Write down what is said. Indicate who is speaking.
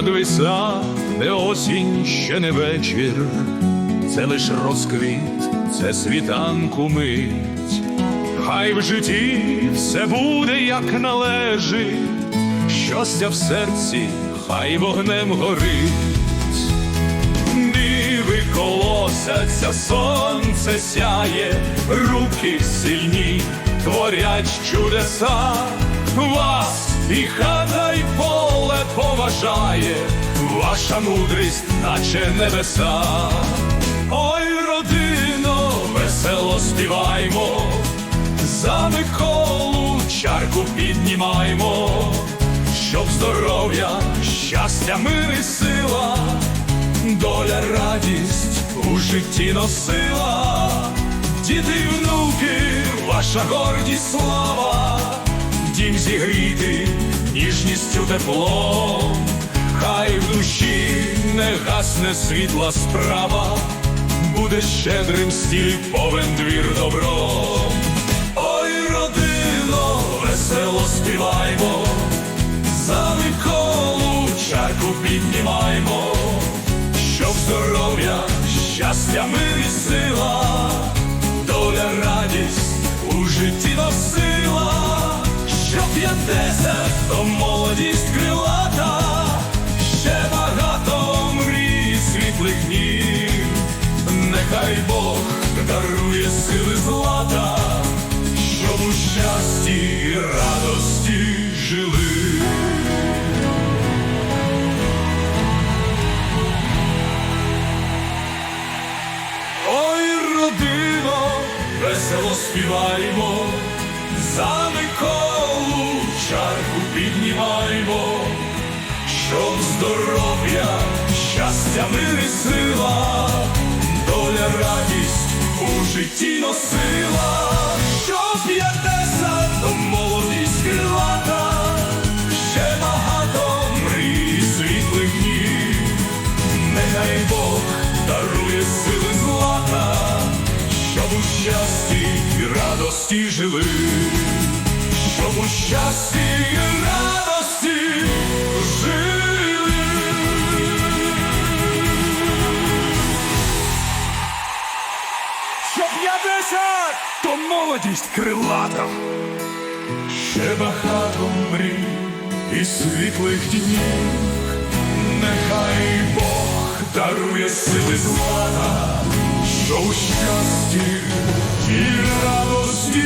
Speaker 1: радуйся, не осінь, ще не вечір, це лиш розквіт, це світанку мить. Хай в житті все буде, як належить, щастя в серці, хай вогнем горить. Ниви колосяться, сонце сяє, руки сильні творять чудеса, вас і хата, й поле поважає, ваша мудрість, наче небеса. Ой, родино, весело співаймо, за Миколу чарку піднімаймо, щоб здоров'я, щастя, мир і сила, доля радість у житті носила, діти й внуки, ваша гордість слава, дім зігріти ніжністю теплом, хай в душі не гасне світла справа, буде щедрим стіль повен двір добром. Ой, родино, весело співаймо, за Миколу чарку піднімаймо, щоб здоров'я, щастя, мир і сила, дарує сили злата, щоб у щасті і радості жили. Ой, родино, весело співаймо, за Миколу чарку піднімаймо, щоб здоров'я, щастя, мир і сила, житті носила, щоб п'ятдесят, то молодість крилата, ще багато мрій світлих днів. Нехай Бог дарує сили злата, щоб у щасті і радості жили, щоб у щасті і радості п'ятдесят, то молодість крилата, ще багато мрій і світлих днів. Нехай Бог дарує сили злата, що у щасті і радості